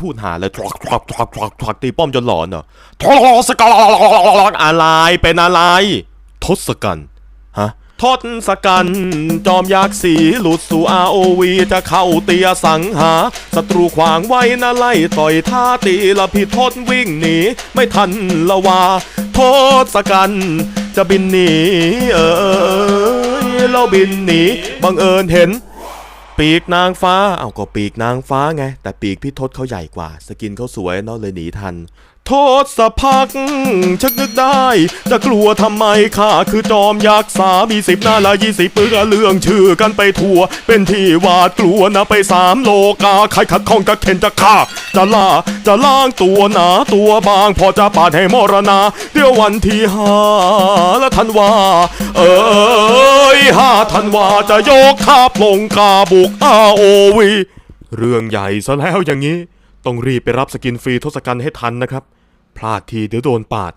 พูดหาเลยทรอกทรอกทรอกทรอกทรอกตีป้อมจนหลอนเหรอทศกัณอะไรเป็นอะไร ทศกัณฐ์ฮะทศกัณฐ์จอมยักษ์สีหลุดสู่ ROV จะเข้าเตียสังหาศัตรูขวางไว้นะไล่ต่อยท่าตีละพิทศวิ่งหนี ไม่ทันละว่าทศกัณฐ์จะบินหนีเอ้ยเราบินหนีบังเอิญเห็น ปีกนางฟ้า เอาก็ปีกนางฟ้าไง แต่ปีกพี่ทศเขาใหญ่กว่า สกินเขาสวยเนาะเลยหนีทัน โทษสะพัก ชักนึกได้ จะกลัวทำไมข้าคือจอมยักษ์สามีสิบหน้าละยี่สิบปืนเรื่องชื่อกันไปทั่ว เป็นที่หวาดกลัวนะไปสามโลกา ใครขัดข้องจะเข็นจะฆ่า จะล่าจะล้างตัวหนาตัวบาง พอจะปาดให้มรณา เดี๋ยววันที่ห้าและทันว่า เอ้ย ห้าทันวาจะยกทัพลงกาบุกอาโอวีเรื่องใหญ่ซะแล้วอย่างนี้ ต้องรีบไปรับสกินฟรีทศกัณฐ์ให้ทันนะครับ พลาดทีเดี๋ยวโดนปาด